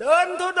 เดินทุด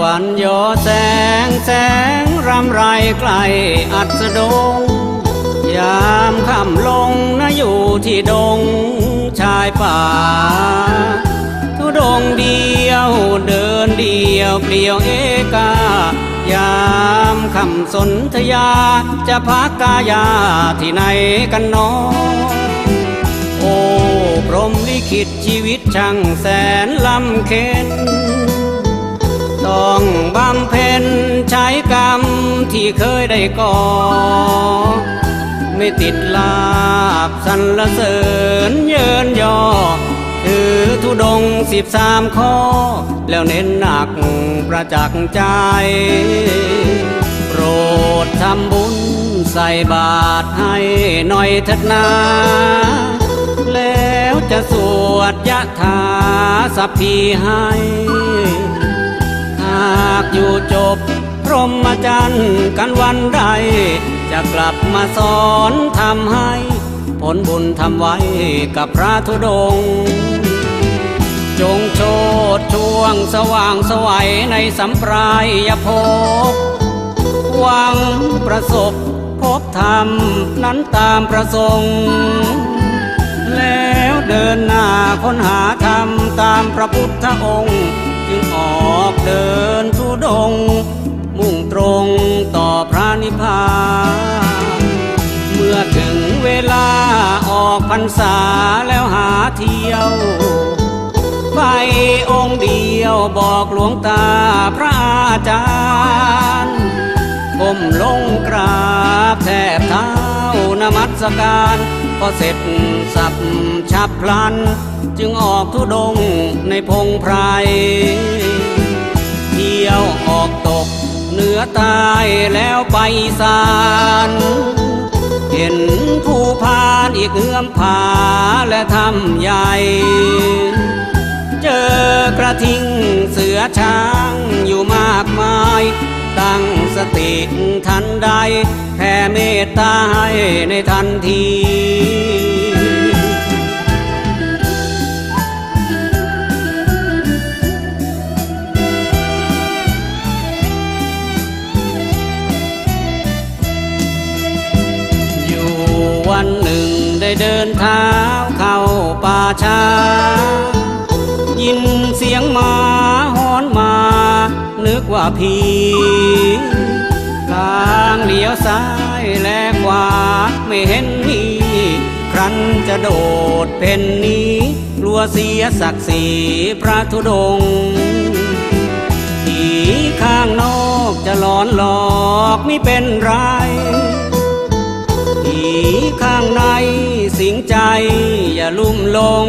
วันยอแสงแสงรำไรไกลอัสดง ยามค่ำลงนะอยู่ที่ดงชายป่า ทุดงเดียวเดินเดียวเปลี่ยวเอกายามคำสนธยาจะพักกายาที่ไหนกันเนอโอ้พรหมลิขิตชีวิตช่างแสนลำเค็น เคยได้ก่อ ไม่ติดลาบสรรเสริญเยินยอ ถือทุดงสิบสามข้อ แล้วเน้นหนักประจักษ์ใจ โปรดทำบุญใส่บาตรให้หน่อยเถิดนาแล้วจะสวดยะถาสัพพีให้ หากอยู่จบ พรหมจรรย์กันวันใด จะกลับมาสอนทำให้ ผลบุญทำไว้กับพระธุดง จงโชดช่วงสว่างสวัยในสัมปรายภพหวังประสบพบธรรมนั้นตามประสงค์ แล้วเดินหน้าค้นหาธรรมตามพระพุทธองค์ จึงออกเดินทุดง มุ่งตรงต่อพระนิพพาน เมื่อถึงเวลาออกพรรษาแล้วหาเที่ยวไปองค์เดียวบอกหลวงตาพระอาจารย์ก้มลงกราบแทบเท้านมัสการพอเสร็จสับฉับพลัน จึงออกทุดงในพงไพรเที่ยวออกตก อใต้แล้วไปสานเห็นผู้พานอีกเอื้อมผาและทำใหญ่ เจอกระทิงเสือช้างอยู่มากมาย ตั้งสติทันใดแผ่เมตตาให้ในทันที ได้เดินเท้าเข้าป่าช้า ยินเสียงหมาหอนมา นึกว่าผีทางเลี้ยวซ้ายและขวาไม่เห็นมีครั้นจะโดดเพ่นนี้กลัวเสียศักดิ์ศรีพระธุดงผีข้างนอกจะหลอนหลอกไม่เป็นไร ผีข้างในสิงใจอย่าลุ่มลง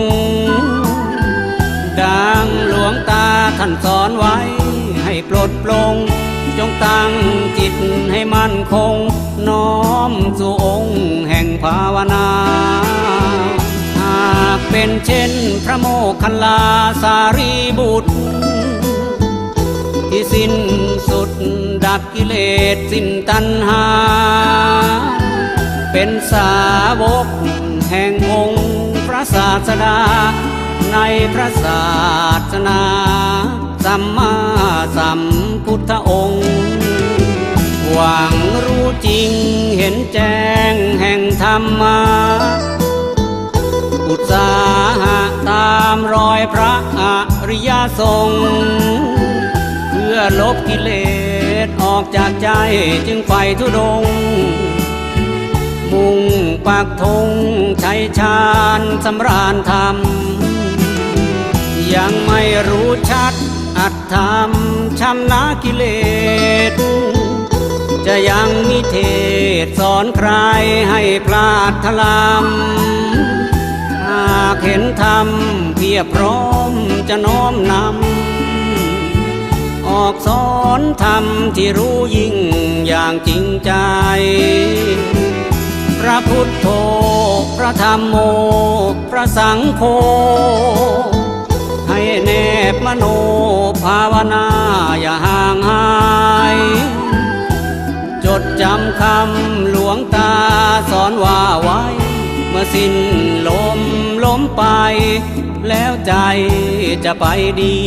ดังหลวงตาท่านสอนไว้ให้ปลดปลง จงตั้งจิตให้มั่นคง น้อมสู่องค์แห่งภาวนาหากเป็นเช่นพระโมคคัลลาสารีบุตร ที่สิ้นสุดดับกิเลสสิ้นตัณหา เป็นสาวกแห่งองค์พระศาสดา ในพระศาสนาสัมมาสัมพุทธองค์ หวังรู้จริงเห็นแจ้งแห่งธรรมาอุตสาหะตามรอยพระอริยสงฆ์เพื่อลบกิเลสออกจากใจจึงไปทุดง มุ่งปักธงชัยชาญสำราญธรรม ยังไม่รู้ชัดอัตธรรมชำนะกิเลส จะยังมีเทศสอนใครให้พลาดทลำหากเห็นธรรมเพียบพร้อมจะน้อมนำ ออกสอนธรรมที่รู้ยิ่งอย่างจริงใจ พระพุทธโธพระธรรมโม พระสังโฆให้แนบมโนภาวนาอย่าห่างหาย จดจำคำหลวงตาสอนว่าไว้ เมื่อสิ้นลมล้มไป แล้วใจจะไปดี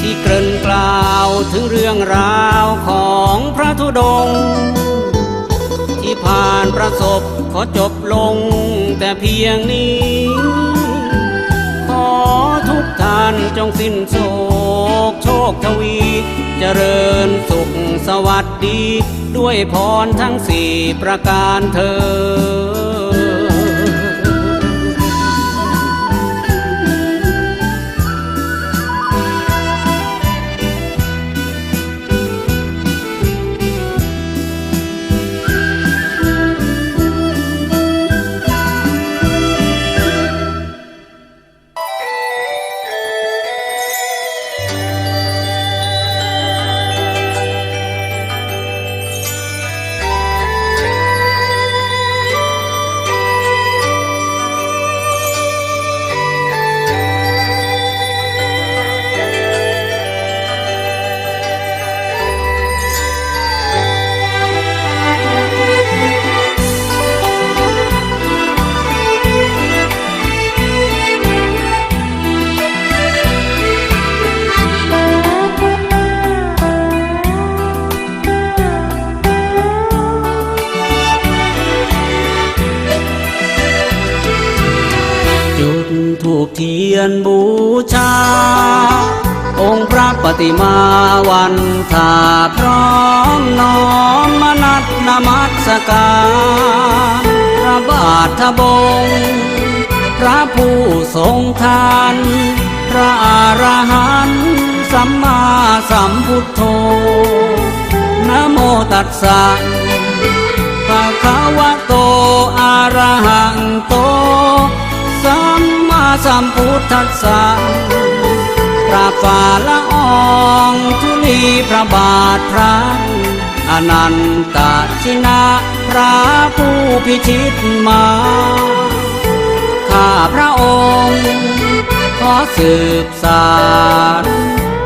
ที่เกริ่นกล่าวถึงเรื่องราวของพระธุดงค์ ผ่านประสบขอจบลงแต่เพียงนี้ ขอทุกท่านจงสิ้นโศกโชคทวี เจริญสุขสวัสดี ด้วยพรทั้งสี่ประการเธอ นถาพร้อมน้อมมนัดนมัสการพระบาทบง พระผู้ทรงทาน พระอรหันต์สัมมาสัมพุทโธนโมตัสสะภะคะวะโตอะระหังโต สัมมาสัมพุทธัสสะ ฝ่าละอองธุลีพระบาทพระอนันตชินะพระผู้พิชิตมา ข้าพระองค์ขอสืบสาร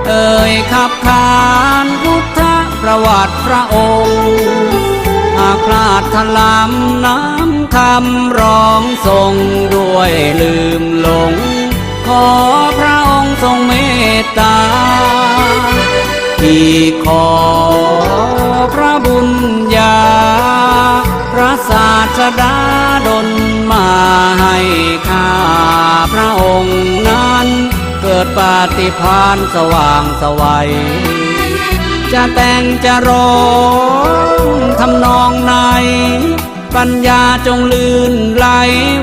เอ่ยขับขานพุทธประวัติพระองค์ หากพลาดทลำน้ำคำร้องทรงด้วยลืมหลง ขอพระองค์ทรงเมตตาที่ขอพระบุญญา พระศาสดาดลมาให้ข้าพระองค์นั้นเกิดปาฏิพานย์สว่างสวัย จะแต่งจะร้องทำนองไหนปัญญาจงลื่นไหล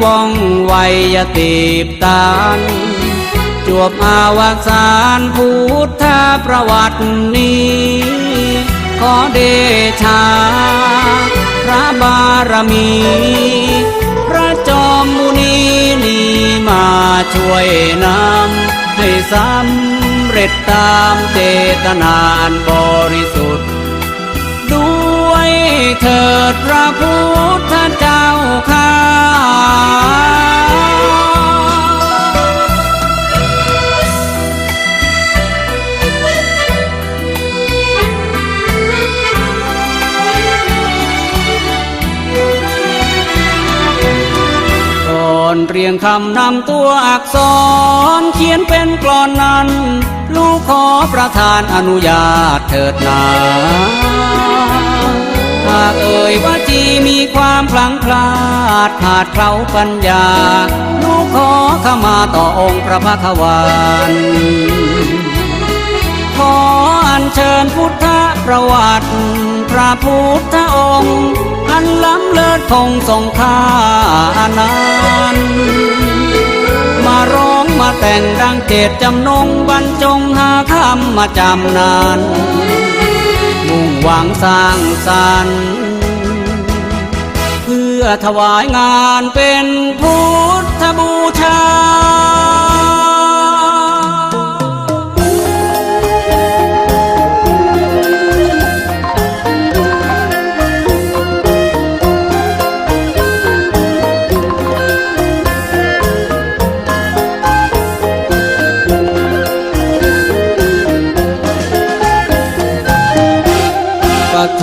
ว่องไวยาตีบตาน วบอาวสานพุทธประวัตินี้ ขอเดชา พระบารมี พระจอมมุนีนี้มาช่วยนำให้สำเร็จตามเจตนาอันบริสุทธิ์ ด้วยเถิดพระพุทธ ยงคำนำตัวอักษรเขียนเป็นกลอนนั้น ลูกขอประทานอนุญาตเถิดนาหากเอ่ยว่าจีมีความพลังพลาดขาดเขาปัญญา ลูกขอขมาต่อองค์พระภควานขออัญเชิญพุทธประวัติ พระพุทธองค์ เลิศทองทรงค่าอนันมาร้องมาแต่งดังเจตจำนงบรรจงหาคำมาจำนาน มุ่งหวังสร้างสรรค์เพื่อถวายงานเป็นพุทธบูชา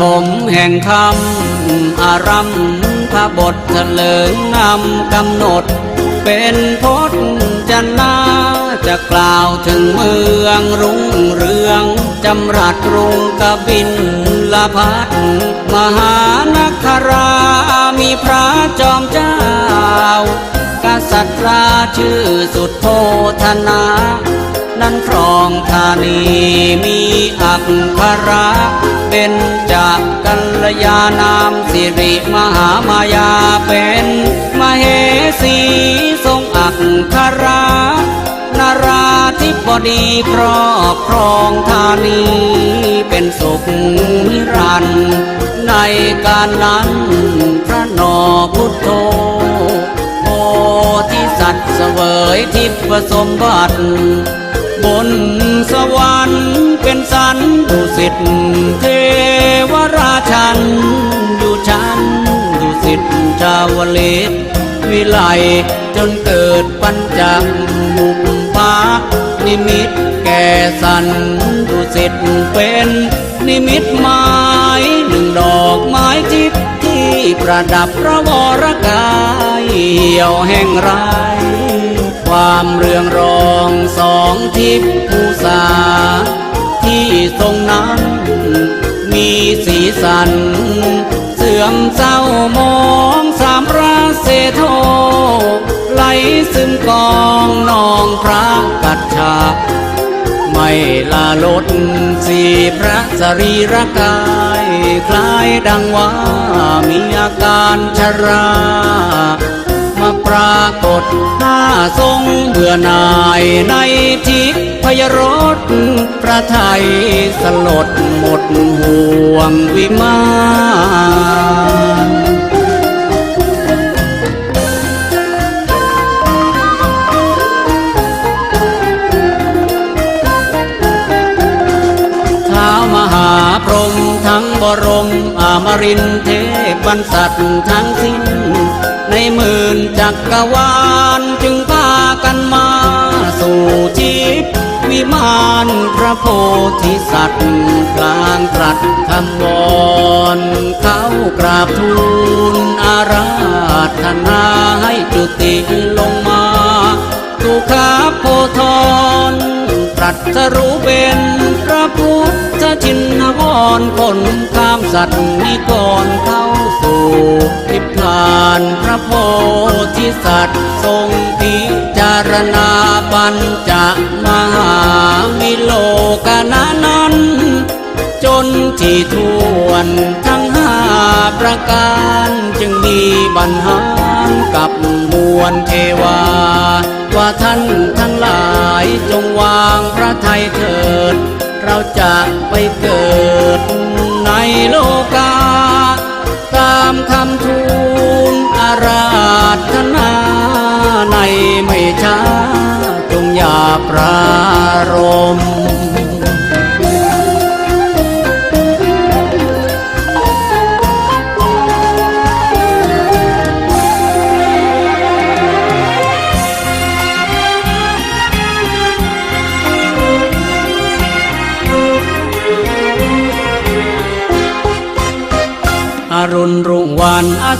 ฐมแห่งคำอารัมพระบทเถลิงนำกำหนด เป็นพจน์จันนาจะกล่าวถึงเมืองรุ่งเรืองจำรัดกรุงกบินละพัดมหานครามีพระจอมเจ้ากษัตริย์ราชื่อสุดโทธนา นั้นครองธานีมีอักขระเป็นจากกัลยานามสิริมหามายาเป็นมเหสีทรงอักขระนาราธิบดีครอบครองธานีเป็นสุขนิรันดร์ในการนั้นพระนอพุทโธโพธิสัตว์เสวยทิพสมบัติ บนสวรรค์เป็นสันดุสิตเทวราชัน อยู่ชั้นดุสิตชาวเลศวิไลจนเกิดปัญจบุพภานิมิตแก่สันดุสิตเป็นนิมิตหมายหนึ่งดอกไม้ทิพย์ที่ประดับพระวรกายเหี่ยวแห่งไร ความเรืองรองสองทิพย์ภูษา ที่ทรงนั้นมีสีสัน เสื่อมเศร้ามองสามระเสโทไหลซึมกองนองพระกัจฉาไม่ลาลดสีพระสรีระกาย คล้ายดังว่ามีอาการชรา ปรากฏหน้าทรงเบื่อหน่ายในทิพยรสพระไทยสลดหมดห่วงวิมานท้าวมหาพรหมทั้งบรมอมรินเทพบรรษัตทั้งสิ้น ในหมื่นจักรวาลจึงพากันมา สู่ทิพวิมานพระโพธิสัตว์กลางตรัสคำวอนเขากราบทูลอาราธนาให้จุติลงมา สุขาโพธร ตรัสรู้เป็นพระพุทธชินวรคนข้ามสัตว์นิกรเข้าสู่นิพพานพระโพธิสัตว์ทรงพิจารณาปัญจมหาวิโลกนานั้น จนที่ทวนทั้งห้าประการจึงมีบรรหากับมวลเทวา ว่าท่านทั้งหลายจงวางพระทัยเถิด เราจะไปเกิดในโลกา ตามคำทูลอาราธนาในไม่ช้าจงอย่าปรารม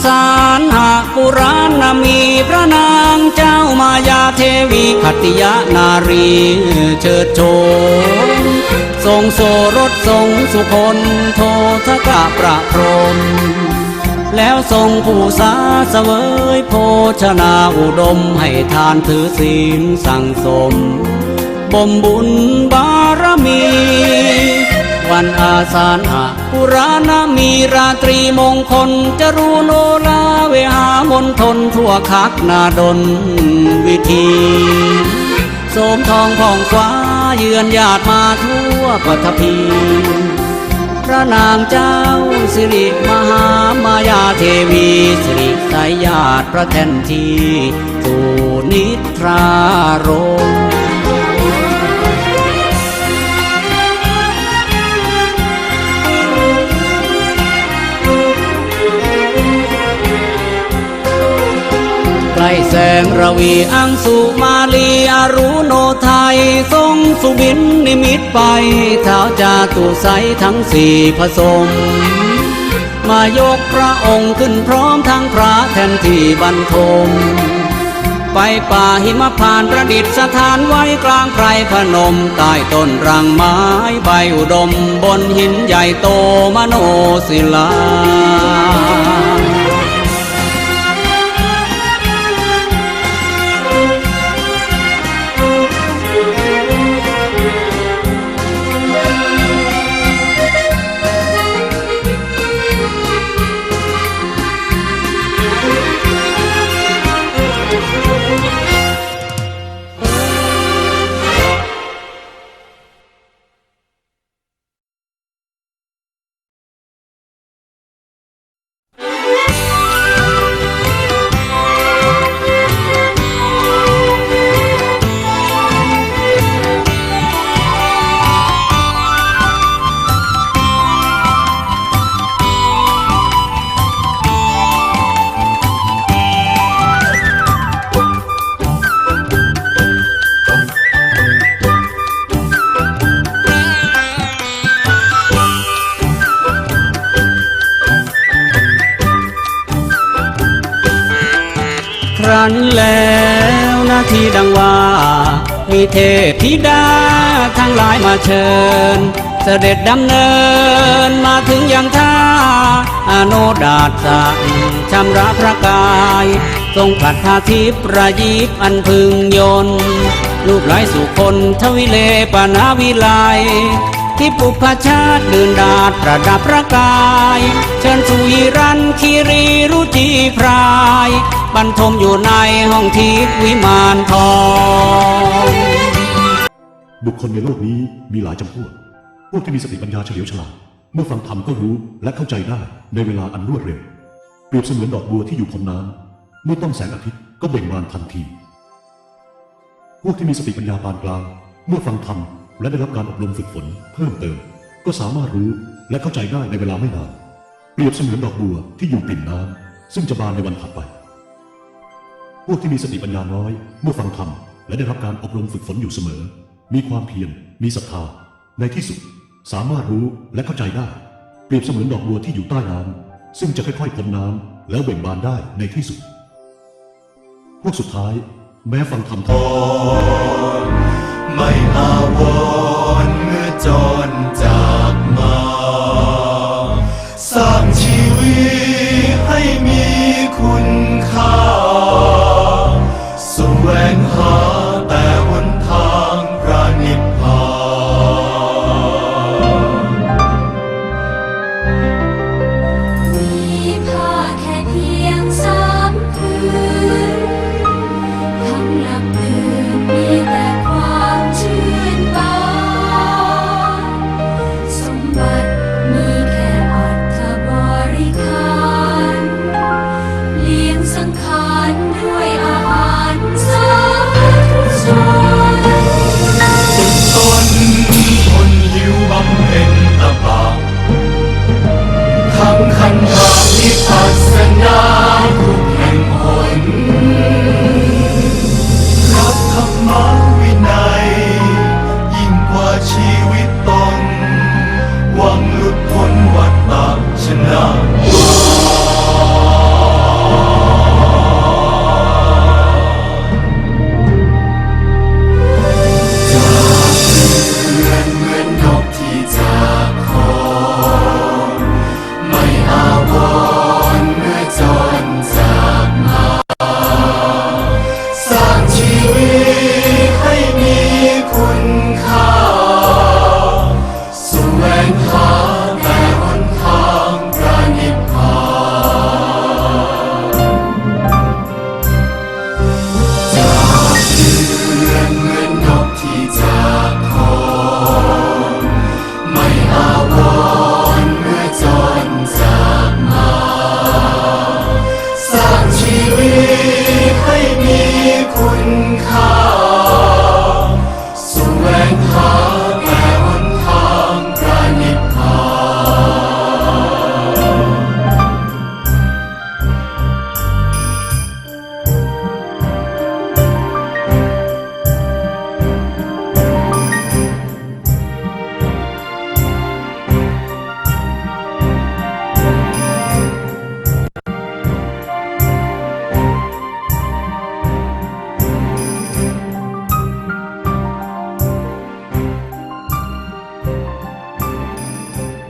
สานหาปุราณมีพระนางเจ้ามายาเทวีขัติยานารีเชิดโชมทรงโสรสทรงสุคนโททกะประพรมแล้วทรงผู้สาเสวยโภชนาอุดมให้ทานถือศีลสั่งสม บ่มบุญบารมี วันอาสาหะปุรานามีราตรีมงคลจรูโนลาเวหามนทนทั่วคักนาดนวิธีโสมทองผ่องฟ้าเยือนญาติมาทั่วปัทภีพระนางเจ้าสิริมหามายาเทวีสิริสายญาติพระแทนทีสูนิทรารม ใกล้แสงระวีอังสุมาลีอารุโนไทย ทรงสุบินนิมิตไปเท้าจาตุใสทั้งสี่ผสม มายกพระองค์ขึ้นพร้อมทั้งพระแทนที่บรรทม ไปป่าหิมพานประดิษฐานไว้กลางไพรพนมใต้ต้นรังไม้ใบอุดม บนหินใหญ่โตมโนศิลา ครั้นแล้วนาทีดังว่า มีเทพธิดาทั้งหลายมาเชิญ เสด็จดำเนินมาถึงยังท่าอโนดาตสั่งชำระพระกาย ทรงผลัดทาทิพย์ระยิบอันพึงยนลูกหลายสู่คนทวิเลปนาวิไล ที่ปุพชาติเดื่นดาดประดับพระกาย เชิญสุยรันคีรีรุจีพราย บรรทมอยู่ในห้องทิพวิมานทองบุคคลในโลกนี้มีหลายจำพวก พวกที่มีสติปัญญาเฉลียวฉลาด เมื่อฟังธรรมก็รู้และเข้าใจได้ในเวลาอันรวดเร็ว เปรียบเสมือนดอกบัวที่อยู่พ้นน้ำเมื่อต้องแสงอาทิตย์ก็เบ่งบานทันที พวกที่มีสติปัญญาปานกลาง เมื่อฟังธรรม และได้รับการอบรมฝึกฝนเพิ่มเติม ก็สามารถรู้และเข้าใจได้ในเวลาไม่นานเปรียบเสมือนดอกบัวที่อยู่ปริ่มน้ำซึ่งจะบานในวันถัดไป พวกที่มีสติปัญญาน้อย เมื่อฟังธรรมและได้รับการอบรมฝึกฝนอยู่เสมอ มีความเพียรมีศรัทธาในที่สุด สามารถรู้และเข้าใจได้ เปรียบเสมือนดอกบัวที่อยู่ใต้น้ำซึ่งจะค่อยๆพ้นน้ำแล้วเบ่งบานได้ในที่สุด พวกสุดท้าย แม้ฟังธรรมท ไม่อาวรณ์เมื่อจรจากมา